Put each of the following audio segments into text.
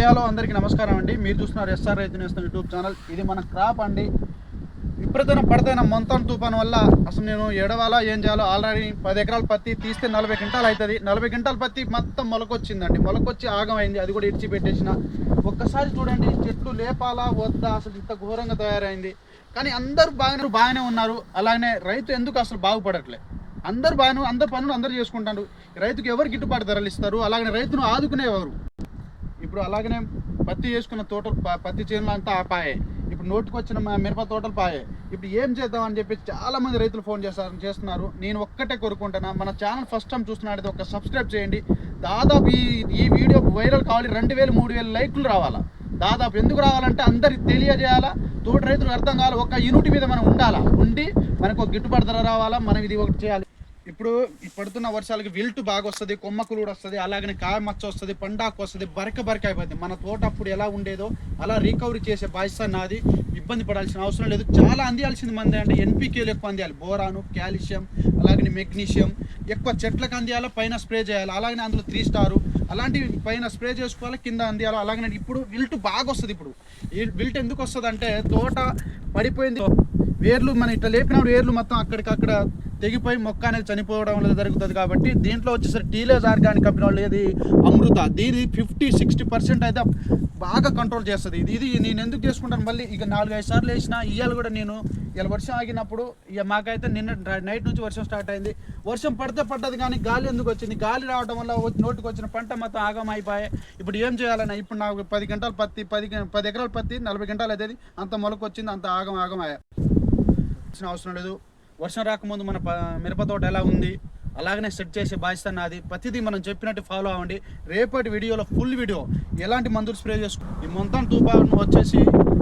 హయాలో అందరికీ నమస్కారం అండి. మీరు చూస్తున్నారు ఎస్ఆర్ రైతు నేస్తం యూట్యూబ్ ఛానల్. ఇది మన క్రాప్ అండి. విపరీతమైన పడతైన మొంతం తుఫాన్ వల్ల అసలు నేను ఎడవాలా ఏం చేయాలో ఆల్రెడీ పది ఎకరాల పత్తి తీస్తే నలభై క్వింటాలు అవుతుంది. నలభై క్వింటాల పత్తి మొత్తం మొలకొచ్చిందండి. మొలకొచ్చి ఆగమైంది. అది కూడా ఇడిచి పెట్టేసిన. ఒక్కసారి చూడండి చెట్లు లేపాలా వద్దా? అసలు ఇంత ఘోరంగా తయారైంది. కానీ అందరూ బాగానే బాగానే ఉన్నారు. అలానే రైతు ఎందుకు అసలు బాగుపడట్లే? అందరు బాగానే అందరు పనులు అందరు చేసుకుంటారు. రైతుకు ఎవరు గిట్టుబాటు ధరలు ఇస్తారు? అలాగనే రైతును ఆదుకునేవారు. ఇప్పుడు అలాగనే పత్తి చేసుకున్న తోటలు పత్తి చేనులు అంతా పాయే. ఇప్పుడు నోటుకొచ్చిన మా మిరప తోటలు పాయే. ఇప్పుడు ఏం చేద్దాం అని చెప్పి చాలా మంది రైతులు ఫోన్ చేస్తారు చేస్తున్నారు. నేను ఒక్కటే కోరుకుంటున్నా మన ఛానల్ ఫస్ట్ టైం చూస్తున్నట్టు ఒక సబ్స్క్రైబ్ చేయండి. దాదాపు ఈ ఈ వీడియో వైరల్ కావాలి రెండు వేలు మూడు వేలు లైక్లు రావాలా? దాదాపు ఎందుకు రావాలంటే అందరికి తెలియజేయాలా? తోటి రైతులకు అర్థం కావాలి ఒక యూనిట్ మీద మనం ఉండాలా? ఉండి మనకు ఒక గిట్టుబాటు ధర రావాలా? మనం ఇది ఒకటి చేయాలి. ఇప్పుడు పడుతున్న వర్షాలకి విల్టు బాగా వస్తుంది కొమ్మకులు కూడా వస్తుంది అలాగనే కాయ మచ్చ వస్తుంది పండాకు వస్తుంది బరక బరక అయిపోతుంది మన తోట అప్పుడు ఎలా ఉండేదో అలా రికవరీ చేసే బాధ్యత నాది. ఇబ్బంది పడాల్సిన అవసరం లేదు. చాలా అందియాల్సింది మంది అంటే ఎన్పికేలు ఎక్కువ అందియాలి. బోరాను కాల్షియం అలాగనే మెగ్నీషియం. ఎక్కువ చెట్లకు అందియాలి పైన స్ప్రే చేయాలి? అలాగనే అందులో త్రీ స్టారు. అలాంటివి పైన స్ప్రే చేసుకోవాలి కింద అందియాలి? అలాగనే ఇప్పుడు విల్ట్ బాగా వస్తుంది ఇప్పుడు. ఈ విల్ట్ ఎందుకు వస్తుంది అంటే తోట పడిపోయింది. వేర్లు మన ఇట్లా లేపినప్పుడు వేర్లు మొత్తం అక్కడికక్కడ తెగిపోయి మొక్క అనేది చనిపోవడం వల్ల జరుగుతుంది కాబట్టి దీంట్లో వచ్చేసరి టీలేజ్ ఆర్గానిక్ కంపెనీ వాళ్ళు ఇది అమృత. దీని ఫిఫ్టీ సిక్స్టీ పర్సెంట్ అయితే బాగా కంట్రోల్ చేస్తుంది. ఇది ఇది నేను ఎందుకు చేసుకుంటాను? మళ్ళీ ఇక నాలుగు ఐదు సార్లు వేసిన ఇవాళ కూడా నేను. ఇలా వర్షం ఆగినప్పుడు ఇక మాకైతే నిన్న నైట్ నుంచి వర్షం స్టార్ట్ అయింది. వర్షం పడితే పడ్డది కానీ గాలి ఎందుకు వచ్చింది? గాలి రావడం వల్ల నోటికి వచ్చిన పంట మొత్తం ఆగం అయిపోయాయి ఇప్పుడు ఏం చేయాలన్నా? ఇప్పుడు నాకు పది గంటలు పత్తి పది గ- పది ఎకరాల పత్తి నలభై గంటలు అయితే అంత మొలకొచ్చింది అంత ఆగం ఆగం అయ్యా వచ్చిన అవసరం లేదు. వర్షం రాకముందు మన మిరప తోట ఎలా ఉంది అలాగనే సెట్ చేసే బాధ్యత నాది. ప్రతిదీ మనం చెప్పినట్టు ఫాలో అవ్వండి. రేపటి వీడియోలో ఫుల్ వీడియో ఎలాంటి మందులు స్ప్రే చేసుకో ఈ మొత్తం తుఫాన్ వచ్చేసి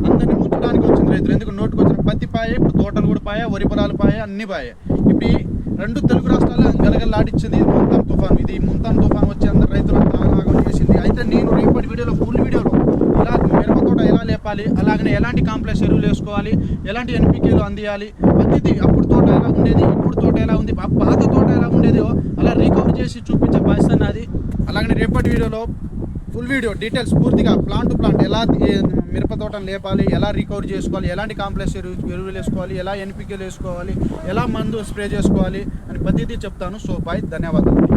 అందరిని ముంచడానికి వచ్చింది రైతులు. ఎందుకు నోటుకు వచ్చిన పత్తి పాయ ఇప్పుడు తోటలు కూడా పాయ వరి పొలాలు పాయ అన్ని పాయ. ఇప్పుడు ఈ రెండు తెలుగు రాష్ట్రాల్లో గలగలాడిచ్చింది ఈ ముంతాన్ తుఫాన్ ఇది ఈ ముంతాన్ తుఫాన్ వచ్చి అందరు రైతులు ఆగం చేసింది. అయితే నేను రేపటి వీడియోలో ఫుల్ వీడియోలో ఇలా మిరప తోట ఎలా లేపాలి అలాగనే ఎలాంటి కాంప్లెక్స్ ఎరువులు వేసుకోవాలి ఎలాంటి ఎన్పికేలు అందియాలి ప్రతిదీ అప్పుడు తోట ఎలా ఉండేది ఇప్పుడు తోట ఎలా ఉంది ఆ పాత తోట ఎలా ఉండేదో అలా రికవర్ చేసి చూపించే బాధ్యత నాది. అలాగనే రేపటి వీడియోలో ఫుల్ వీడియో డీటెయిల్స్ పూర్తిగా ప్లాంట్ టు ప్లాంట్ ఎలా మిరప తోటను లేపాలి ఎలా రికవర్ చేసుకోవాలి ఎలాంటి కాంప్లెక్స్ ఎరువు ఎరువులు వేసుకోవాలి ఎలా ఎన్పికేలు వేసుకోవాలి ఎలా మందు స్ప్రే చేసుకోవాలి అని ప్రతిదీ చెప్తాను. సో బాయ్ ధన్యవాదాలు.